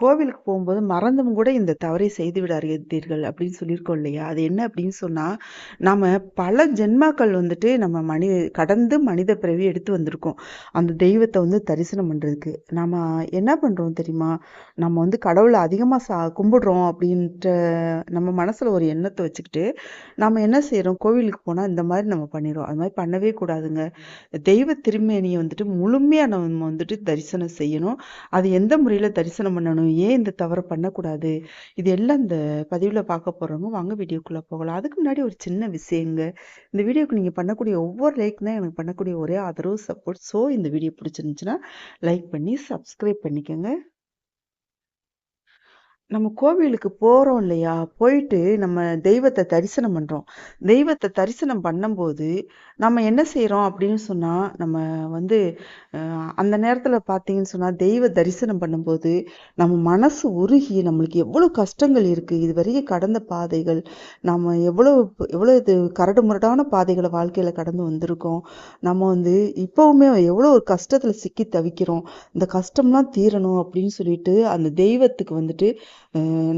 கோவிலுக்கு போகும்போது மறந்தும் கூட இந்த தவறை செய்து விடாதீர்கள் அப்படின்னு சொல்லியிருக்கோம் இல்லையா? அது என்ன அப்படின்னு சொன்னால் நம்ம பல ஜென்மாக்கள் வந்துட்டு நம்ம மனி கடந்து மனித பிறவி எடுத்து வந்திருக்கோம். அந்த தெய்வத்தை வந்து தரிசனம் பண்ணுறதுக்கு நம்ம என்ன பண்ணுறோம் தெரியுமா? நம்ம வந்து கடவுளை அதிகமாக சா கும்பிடுறோம் அப்படின்ற நம்ம மனசில் ஒரு எண்ணத்தை வச்சுக்கிட்டு நம்ம என்ன செய்கிறோம் கோவிலுக்கு போனால் இந்த மாதிரி நம்ம பண்ணிடுறோம். அது மாதிரி பண்ணவே கூடாதுங்க. தெய்வ திருமேனியை வந்துட்டு முழுமையாக நம்ம வந்துட்டு தரிசனம் செய்யணும். அது எந்த முறையில் தரிசனம் பண்ணணும்? ஏன் இந்த தவறை பண்ணக்கூடாது? இது எல்லாம் இந்த பதிவுல பார்க்க போறவங்க வாங்க வீடியோக்குள்ள போகலாம். அதுக்கு முன்னாடி ஒரு சின்ன விஷயங்க. இந்த வீடியோக்கு நீங்க பண்ணக்கூடிய ஒவ்வொரு லைக் தான் எனக்கு பண்ணக்கூடிய ஒரே ஆதரவு சப்போர்ட் ஸோ இந்த வீடியோ பிடிச்சிருந்துச்சுன்னா லைக் பண்ணி சப்ஸ்கிரைப் பண்ணிக்கோங்க. நம்ம கோவிலுக்கு போறோம் இல்லையா? போயிட்டு நம்ம தெய்வத்தை தரிசனம் பண்றோம். தெய்வத்தை தரிசனம் பண்ணும்போது நம்ம என்ன செய்றோம் அப்படின்னு சொன்னா நம்ம வந்து அந்த நேரத்துல பார்த்தீங்கன்னு சொன்னா தெய்வ தரிசனம் பண்ணும்போது நம்ம மனசு உருகி நம்மளுக்கு எவ்வளவு கஷ்டங்கள் இருக்கு. இது வரைக்கும் கடந்த பாதைகள் நம்ம எவ்வளவு எவ்வளவு இது கரடு முரடான பாதைகளை வாழ்க்கையில கடந்து வந்திருக்கோம். நம்ம வந்து இப்பவுமே எவ்வளவு ஒரு கஷ்டத்துல சிக்கி தவிக்கிறோம். இந்த கஷ்டம்லாம் தீரணும் அப்படின்னு சொல்லிட்டு அந்த தெய்வத்துக்கு வந்துட்டு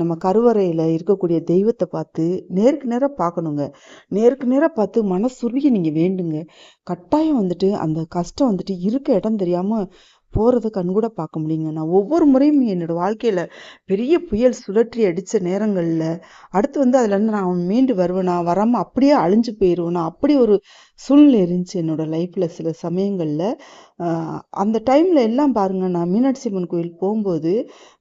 நம்ம கருவறையில இருக்கக்கூடிய தெய்வத்தை பார்த்து நேருக்கு நேராக பார்க்கணுங்க. நேருக்கு நேராக பார்த்து மனசுருகி நீங்க வேண்டுங்க. கட்டாயம் வந்துட்டு அந்த கஷ்டம் வந்துட்டு இருக்க இடம் தெரியாம போகிறத கண்கூட பார்க்க முடியுங்க. நான் ஒவ்வொரு முறையும் என்னோட வாழ்க்கையில பெரிய புயல் சுழற்றி அடிச்ச நேரங்கள்ல அடுத்து வந்து அதுல இருந்து நான் மீண்டு வருவேனா. வராம அப்படியே அழிஞ்சு போயிடுவேனா அப்படி ஒரு சூழ்நிலை இருந்துச்சு என்னோட லைஃப்ல சில சமயங்கள்ல. அந்த டைம்ல எல்லாம் பாருங்க நான் மீனாட்சி அம்மன் கோயில் போகும்போது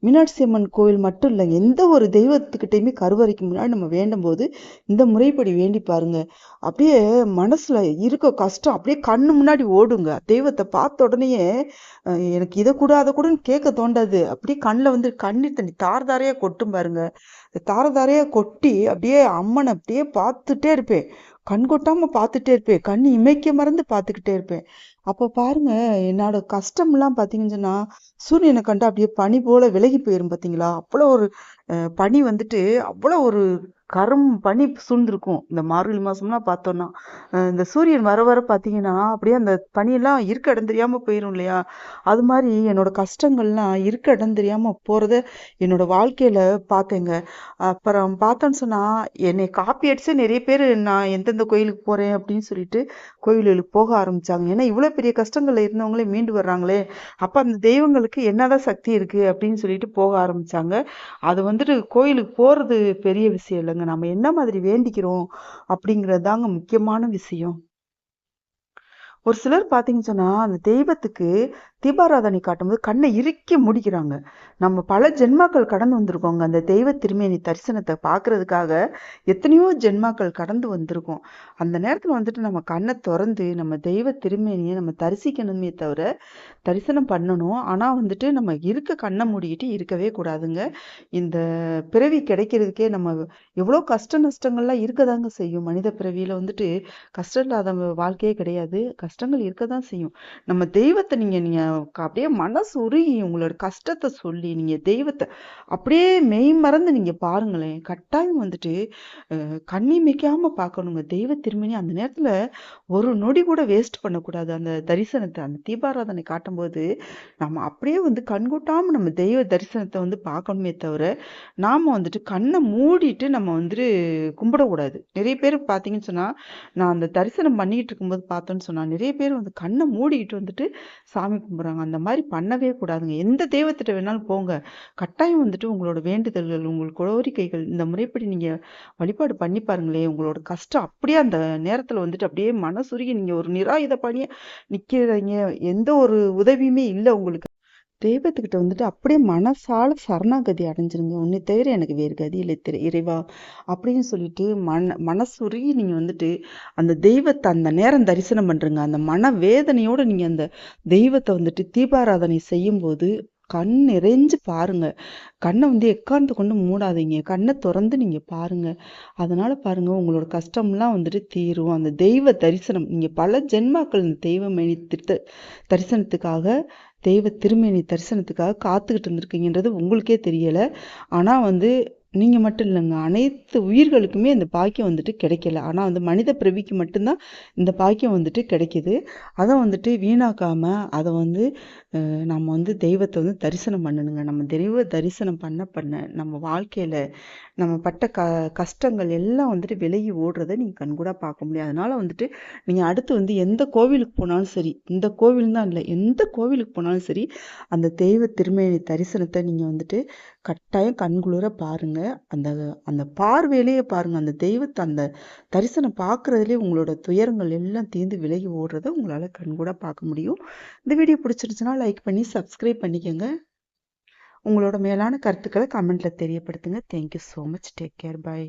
மீனாட்சி அம்மன் கோயில் மட்டும் இல்லைங்க எந்த ஒரு தெய்வத்துக்கிட்டையுமே கருவறைக்கு முன்னாடி நம்ம வேண்டும் போது இந்த முறைப்படி வேண்டி பாருங்க. அப்படியே மனசுல இருக்க கஷ்டம் அப்படியே கண்ணு முன்னாடி ஓடுங்க. தெய்வத்தை பார்த்த உடனேயே எனக்கு இதை கூட அதை கூடன்னு கேட்க தோண்டாது. அப்படியே கண்ணில் வந்து கண்ணீர் தண்ணி தாரதாரையாக கொட்டும் பாருங்க. தாரதாரையா கொட்டி அப்படியே அம்மனை அப்படியே பார்த்துட்டே இருப்பேன். கண் கொட்டாம பார்த்துட்டே இருப்பேன். கண் இமைக்க மறந்து பார்த்துக்கிட்டே இருப்பேன். அப்ப பாருங்க என்னோட கஷ்டம்லாம் பாத்தீங்கன்னு சொன்னா சூரியனை கண்டு அப்படியே பனி போல விலகி போயிரும் பாத்தீங்களா அவ்வளோ ஒரு அஹ், பனி வந்துட்டு அவ்வளோ ஒரு கரும் பனி சூழ்ந்திருக்கும். இந்த மார்கழி மாசம்லாம் பார்த்தோம்னா இந்த சூரியன் வர வர பார்த்தீங்கன்னா அப்படியே அந்த பனியெல்லாம் இருக்க இடம் தெரியாமல் போயிடும் இல்லையா? அது மாதிரி என்னோட கஷ்டங்கள்லாம் இருக்க இடம் தெரியாமல் போறத என்னோட வாழ்க்கையில பார்த்தேங்க. அப்புறம் பார்த்தோன்னு சொன்னா என்னை காப்பி அடிச்சு நிறைய பேர் நான் எந்தெந்த கோயிலுக்கு போறேன் அப்படின்னு சொல்லிட்டு கோயில்களுக்கு போக ஆரம்பிச்சாங்க. ஏன்னா இவ்வளவு பெரிய கஷ்டங்கள்ல இருந்தவங்களே மீண்டு வர்றாங்களே. அப்ப அந்த தெய்வங்களுக்கு என்னதான் சக்தி இருக்கு அப்படின்னு சொல்லிட்டு போக ஆரம்பிச்சாங்க. அது வந்துட்டு கோயிலுக்கு போறது பெரிய விஷயம் இல்லை இல்லைங்க நம்ம என்ன மாதிரி வேண்டிக்கிறோம் அப்படிங்கிறது தாங்க முக்கியமான விஷயம். ஒரு சிலர் பார்த்தீங்கன்னு சொன்னா அந்த தெய்வத்துக்கு தீபாராதனை காட்டும்போது கண்ணை இறுக்கி முடிக்கிறாங்க. நம்ம பல ஜென்மாக்கள் கடந்து வந்திருக்கோங்க. அந்த தெய்வ திருமேனி தரிசனத்தை பார்க்கறதுக்காக எத்தனையோ ஜென்மாக்கள் கடந்து வந்திருக்கோம். அந்த நேரத்தில் வந்துட்டு நம்ம கண்ணை திறந்து நம்ம தெய்வ திருமேனியை நம்ம தரிசிக்கணுமே தவிர தரிசனம் பண்ணணும். ஆனால் வந்துட்டு நம்ம இருக்க கண்ணை மூடிக்கிட்டு இருக்கவே கூடாதுங்க. இந்த பிறவி கிடைக்கிறதுக்கே நம்ம எவ்வளோ கஷ்ட நஷ்டங்கள்லாம் இருக்கதாங்க செய்யும். மனித பிறவியில் வந்துட்டு கஷ்டம் இல்லாத வாழ்க்கையே கிடையாது. கஷ்டங்கள் இருக்க தான் செய்யும். நம்ம தெய்வத்தை நீங்க நீங்க அப்படியே மனசு உருகி உங்களோட கஷ்டத்தை சொல்லி நீங்க தெய்வத்தை அப்படியே மெய் மறந்து நீங்க பாருங்களேன் கட்டாயம் வந்துட்டு அஹ், கண்ணிமைக்காம பார்க்கணுங்க. தெய்வ திருமணி அந்த நேரத்துல ஒரு நொடி கூட வேஸ்ட் பண்ணக்கூடாது. அந்த தரிசனத்தை அந்த தீபாராதனை காட்டும்போது நம்ம அப்படியே வந்து கண்கூட்டாமல் நம்ம தெய்வ தரிசனத்தை வந்து பார்க்கணுமே தவிர நாம வந்துட்டு கண்ணை மூடிட்டு நம்ம வந்துட்டு கும்பிடக்கூடாது. நிறைய பேர் பார்த்தீங்கன்னு சொன்னா நான் அந்த தரிசனம் பண்ணிட்டு இருக்கும்போது பார்த்தோன்னு சொன்னா நிறைய நிறைய பேர் வந்து கண்ணை மூடிக்கிட்டு வந்துட்டு சாமி கும்பிடுறாங்க. அந்த மாதிரி பண்ணவே கூடாதுங்க. எந்த தெய்வத்திட்ட வேணாலும் போங்க. கட்டாயம் வந்துட்டு உங்களோட வேண்டுதல்கள் உங்கள் கோரிக்கைகள் இந்த முறைப்படி நீங்க வழிபாடு பண்ணி பாருங்களேன் உங்களோட கஷ்டம் அப்படியே அந்த நேரத்துல வந்துட்டு அப்படியே மனசுருகி நீங்க ஒரு நிராயுத பணியை நிக்கிறீங்க. எந்த ஒரு உதவியுமே இல்லை உங்களுக்கு. தெய்வத்துக்கிட்ட வந்துட்டு அப்படியே மனசால சரணாகதி அடைஞ்சிருங்க. உன்னை தவிர எனக்கு வேறு கதி இல்லை திரு இறைவா. அப்படின்னு சொல்லிட்டு மன மனசுருகி நீங்க வந்துட்டு அந்த தெய்வத்தை அந்த நேரம் தரிசனம் பண்றீங்க. அந்த மன வேதனையோட நீங்க அந்த தெய்வத்தை வந்துட்டு தீபாராதனை செய்யும் போது கண் நிறைஞ்சு பாருங்க. கண்ணை வந்து எக்காந்து கொண்டு மூடாதீங்க. கண்ணை திறந்து நீங்க பாருங்க. அதனால பாருங்க உங்களோட கஷ்டம்லாம் வந்துட்டு தீரும். அந்த தெய்வ தரிசனம் நீங்க பல ஜென்மாக்கள் இந்த தெய்வ மேனி திட்ட தரிசனத்துக்காக தெய்வ திருமேனி தரிசனத்துக்காக காத்துக்கிட்டு இருந்திருக்கீங்கன்றது உங்களுக்கே தெரியல. ஆனா வந்து நீங்கள் மட்டும் இல்லைங்க. அனைத்து உயிர்களுக்குமே இந்த பாக்கியம் வந்துட்டு கிடைக்கல. ஆனால் வந்து மனித பிறவிக்கு மட்டும்தான் இந்த பாக்கியம் வந்துட்டு கிடைக்கிது. அதை வந்துட்டு வீணாக்காம அதை வந்து நம்ம வந்து தெய்வத்தை வந்து தரிசனம் பண்ணணுங்க. நம்ம தெய்வ தரிசனம் பண்ண பண்ண நம்ம வாழ்க்கையில நம்ம பட்ட க கஷ்டங்கள் எல்லாம் வந்துட்டு விலகி ஓடுறத நீங்கள் கண்கூடாக பார்க்க முடியும். அதனால வந்துட்டு நீங்கள் அடுத்து வந்து எந்த கோவிலுக்கு போனாலும் சரி இந்த கோவில் தான் இல்லை எந்த கோவிலுக்கு போனாலும் சரி அந்த தெய்வ திருமேனி தரிசனத்தை நீங்கள் வந்துட்டு கட்டாயம் கண்குளிர பாருங்கள் அந்த அந்த பார்வையிலேயே பாருங்க அந்த தெய்வத்தை அந்த தரிசனம் பார்க்கறதுலேயே உங்களோட துயரங்கள் எல்லாம் தீர்ந்து விலகி ஓடுறதை உங்களால் கண்கூட பார்க்க முடியும். இந்த வீடியோ பிடிச்சிருச்சுன்னா லைக் பண்ணி சப்ஸ்கிரைப் பண்ணிக்கோங்க. உங்களோட மேலான கருத்துக்களை கமெண்ட்டில் தெரியப்படுத்துங்க. Thank you so much take care bye